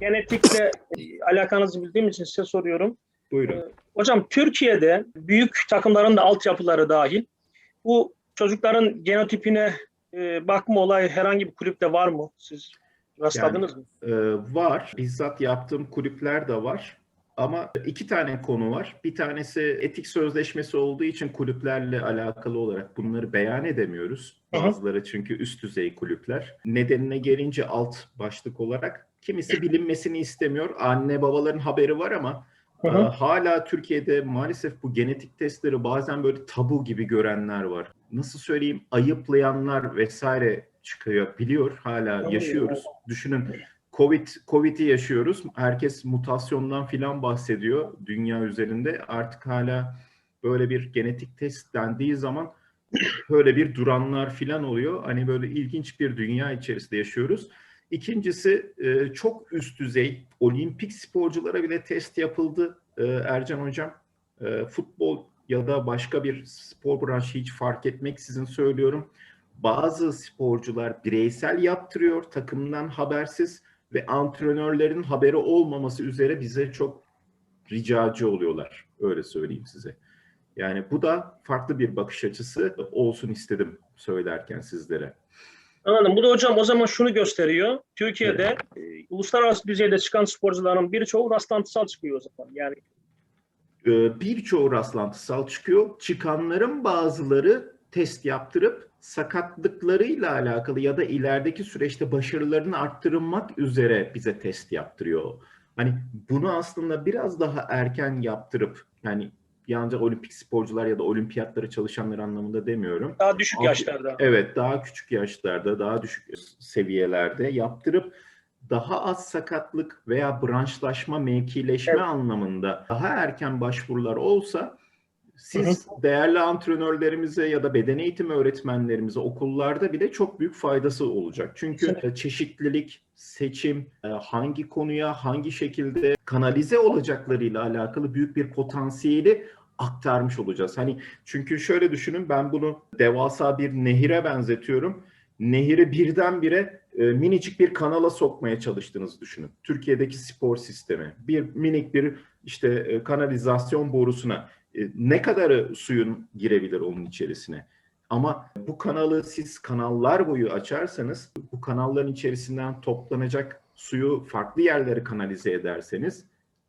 Genetikle e, alakanızı bildiğim için size soruyorum. Buyurun. Hocam Türkiye'de büyük takımların da altyapıları dahil bu çocukların genotipine e, bakma olayı herhangi bir kulüpte var mı? Siz rastladınız mı? Ee, var. Bizzat yaptığım kulüpler de var. Ama iki tane konu var. Bir tanesi etik sözleşmesi olduğu için kulüplerle alakalı olarak bunları beyan edemiyoruz. Bazıları çünkü üst düzey kulüpler. Nedenine gelince alt başlık olarak kimisi bilinmesini istemiyor. Anne babaların haberi var ama Hı hı. e, hala Türkiye'de maalesef bu genetik testleri bazen böyle tabu gibi görenler var. Nasıl söyleyeyim ayıplayanlar vesaire çıkıyor biliyor hala yaşıyoruz. Düşünün Covid Covid'i yaşıyoruz. Herkes mutasyondan filan bahsediyor dünya üzerinde. Artık hala böyle bir genetik test dendiği zaman böyle bir duranlar filan oluyor. Hani böyle ilginç bir dünya içerisinde yaşıyoruz. İkincisi e, çok üst düzey olimpik sporculara bile test yapıldı e, Ercan Hocam. E, Futbol ya da başka bir spor branşı hiç fark etmeksizin söylüyorum. Bazı sporcular bireysel yaptırıyor takımdan habersiz ve antrenörlerin haberi olmaması üzere bize çok ricacı oluyorlar. Öyle söyleyeyim size. Yani bu da farklı bir bakış açısı olsun istedim söylerken sizlere. Anladım. Bu da hocam o zaman şunu gösteriyor. Türkiye'de e, uluslararası düzeyde çıkan sporcuların birçoğu rastlantısal çıkıyor o zaman. Yani Ee, birçoğu rastlantısal çıkıyor. Çıkanların bazıları test yaptırıp sakatlıklarıyla alakalı ya da ilerideki süreçte başarılarını arttırmak üzere bize test yaptırıyor. Hani bunu aslında biraz daha erken yaptırıp yani yalnızca olimpik sporcular ya da olimpiyatlara çalışanlar anlamında demiyorum. daha düşük yaşlarda. Evet, daha küçük yaşlarda, daha düşük seviyelerde yaptırıp daha az sakatlık veya branşlaşma, mevkileşme Evet. anlamında daha erken başvurular olsa siz değerli antrenörlerimize ya da beden eğitimi öğretmenlerimize okullarda bile çok büyük faydası olacak. Çünkü Kesinlikle. çeşitlilik, seçim, e, hangi konuya hangi şekilde kanalize olacaklarıyla alakalı büyük bir potansiyeli aktarmış olacağız. Hani çünkü şöyle düşünün ben bunu devasa bir nehire benzetiyorum. Nehiri birdenbire e, minicik bir kanala sokmaya çalıştığınızı düşünün. Türkiye'deki spor sistemi bir minik bir işte e, kanalizasyon borusuna e, ne kadarı suyun girebilir onun içerisine? Ama bu kanalı siz kanallar boyu açarsanız bu kanalların içerisinden toplanacak suyu farklı yerlere kanalize ederseniz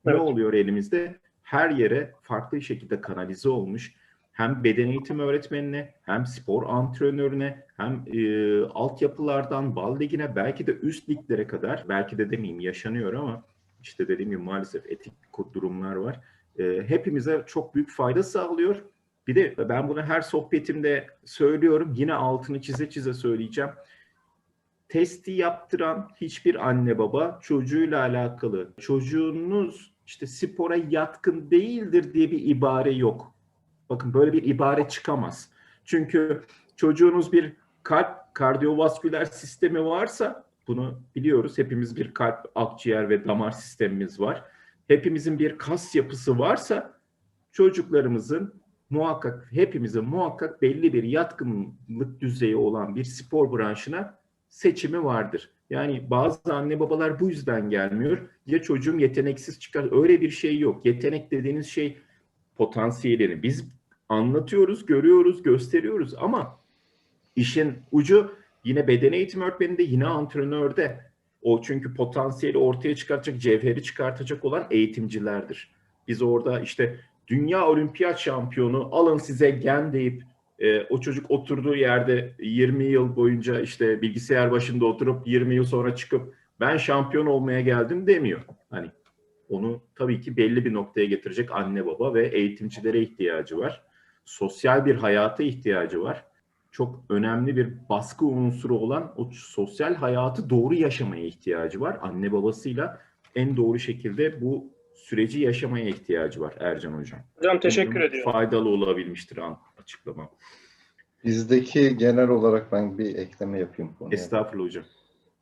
ne Evet. oluyor elimizde? Her yere farklı şekilde kanalize olmuş hem beden eğitimi öğretmenine hem spor antrenörüne hem e, altyapılardan bal ligine belki de üst liglere kadar belki de demeyeyim yaşanıyor ama işte dediğim gibi maalesef etik durumlar var. E, hepimize çok büyük fayda sağlıyor. Bir de ben bunu her sohbetimde söylüyorum. Yine altını çize çize söyleyeceğim. Testi yaptıran hiçbir anne baba çocuğuyla alakalı çocuğunuz işte spora yatkın değildir diye bir ibare yok. Bakın böyle bir ibare çıkamaz. Çünkü çocuğunuz bir kalp kardiyovasküler sistemi varsa bunu biliyoruz. Hepimiz bir kalp, akciğer ve damar sistemimiz var. Hepimizin bir kas yapısı varsa çocuklarımızın muhakkak hepimizin muhakkak belli bir yatkınlık düzeyi olan bir spor branşına seçimi vardır. Yani bazı anne babalar bu yüzden gelmiyor. Ya çocuğum yeteneksiz çıkar. Öyle bir şey yok. Yetenek dediğiniz şey potansiyelini biz anlatıyoruz, görüyoruz, gösteriyoruz ama işin ucu yine beden eğitimi öğretmeninde, yine antrenörde. O çünkü potansiyeli ortaya çıkartacak, cevheri çıkartacak olan eğitimcilerdir. Biz orada işte dünya olimpiyat şampiyonu alın size gen deyip e, o çocuk oturduğu yerde 20 yıl boyunca işte bilgisayar başında oturup 20 yıl sonra çıkıp ben şampiyon olmaya geldim demiyor. Hani onu tabii ki belli bir noktaya getirecek anne baba ve eğitimcilere ihtiyacı var. Sosyal bir hayata ihtiyacı var. Çok önemli bir baskı unsuru olan o sosyal hayatı doğru yaşamaya ihtiyacı var. Anne babasıyla en doğru şekilde bu süreci yaşamaya ihtiyacı var Ercan Hocam. Hocam teşekkür ediyorum. Faydalı olabilmiştir an- açıklamam. Bizdeki genel olarak ben bir ekleme yapayım konuya. Estağfurullah hocam.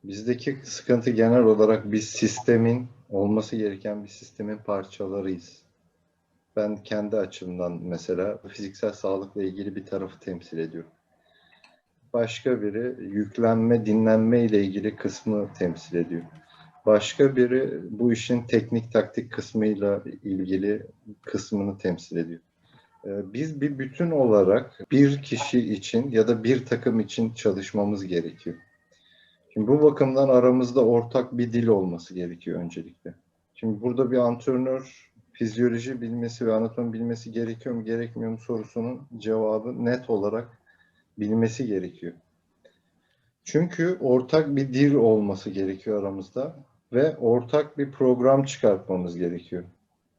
Bizdeki sıkıntı genel olarak biz sistemin olması gereken bir sistemin parçalarıyız. Ben kendi açımdan mesela fiziksel sağlıkla ilgili bir tarafı temsil ediyorum. Başka biri yüklenme, dinlenme ile ilgili kısmı temsil ediyor. Başka biri bu işin teknik taktik kısmıyla ilgili kısmını temsil ediyor. Ee, Biz bir bütün olarak bir kişi için ya da bir takım için çalışmamız gerekiyor. Şimdi bu bakımdan aramızda ortak bir dil olması gerekiyor öncelikle. Şimdi burada bir antrenör fizyoloji bilmesi ve anatomi bilmesi gerekiyor mu gerekmiyor mu sorusunun cevabı net olarak bilmesi gerekiyor. Çünkü ortak bir dil olması gerekiyor aramızda ve ortak bir program çıkartmamız gerekiyor.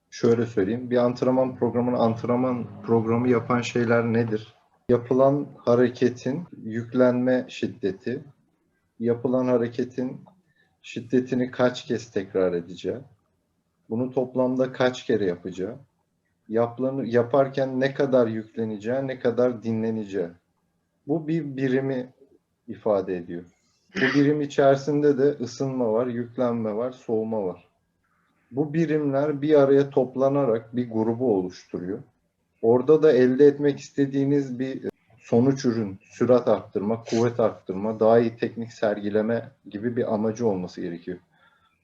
Şöyle söyleyeyim, bir antrenman programını antrenman programı yapan şeyler nedir? Yapılan hareketin yüklenme şiddeti, yapılan hareketin şiddetini kaç kez tekrar edeceği, bunu toplamda kaç kere yapacağı, yapılanı, yaparken ne kadar yükleneceği, ne kadar dinleneceği. Bu bir birimi ifade ediyor. Bu birim içerisinde de ısınma var, yüklenme var, soğuma var. Bu birimler bir araya toplanarak bir grubu oluşturuyor. Orada da elde etmek istediğiniz bir sonuç ürün, sürat arttırma, kuvvet arttırma, daha iyi teknik sergileme gibi bir amacı olması gerekiyor.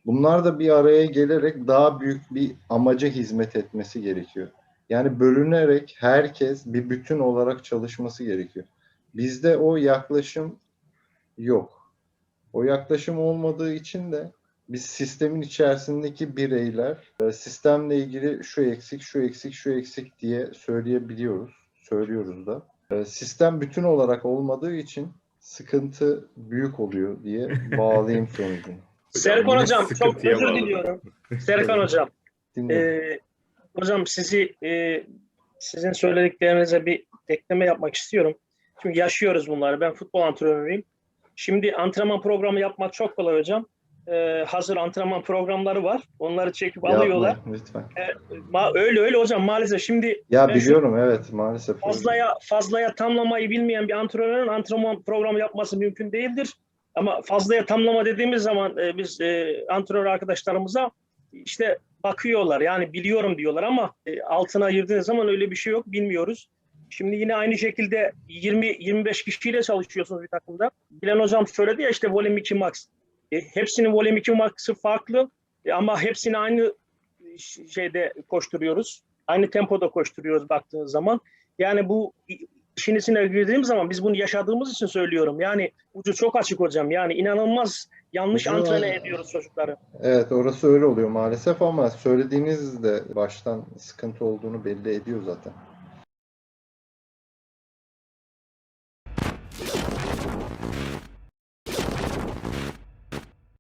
Bunlar da bir araya gelerek daha büyük bir amaca hizmet etmesi gerekiyor. Yani bölünerek herkes bir bütün olarak çalışması gerekiyor. Bizde o yaklaşım yok. O yaklaşım olmadığı için de biz sistemin içerisindeki bireyler e, sistemle ilgili şu eksik, şu eksik, şu eksik diye söyleyebiliyoruz. Söylüyoruz da. E, Sistem bütün olarak olmadığı için sıkıntı büyük oluyor diye bağlayayım sonucunu. Serkan Hocam çok özür bağladı. diliyorum. Serkan Hocam. Dinliyorum. Ee, hocam sizi e, sizin söylediklerinize bir ekleme yapmak istiyorum. Çünkü yaşıyoruz bunları. Ben futbol antrenörüyüm. Şimdi antrenman programı yapmak çok kolay hocam. Ee, hazır antrenman programları var. Onları çekip alıyorlar. Yapmayın lütfen. Ma- öyle öyle hocam maalesef. Şimdi Ya biliyorum evet maalesef. fazlaya fazlaya tamlamayı bilmeyen bir antrenörün antrenman programı yapması mümkün değildir. Ama fazlaya tamlama dediğimiz zaman e, biz e, antrenör arkadaşlarımıza işte bakıyorlar yani biliyorum diyorlar ama e, altına girdiğiniz zaman öyle bir şey yok bilmiyoruz. Şimdi yine aynı şekilde 20-25 kişiyle çalışıyorsunuz bir takımda. Bilen hocam söyledi ya işte volüm 2 max. E, hepsinin volüm 2 max'ı farklı E, ama hepsini aynı şeyde koşturuyoruz. Aynı tempoda koşturuyoruz baktığınız zaman. Yani bu işin içine girdiğim zaman biz bunu yaşadığımız için söylüyorum. Yani ucu çok açık hocam. Yani inanılmaz yanlış Ucu- antrene ediyoruz çocukları. Evet orası öyle oluyor maalesef ama söylediğiniz de baştan sıkıntı olduğunu belli ediyor zaten.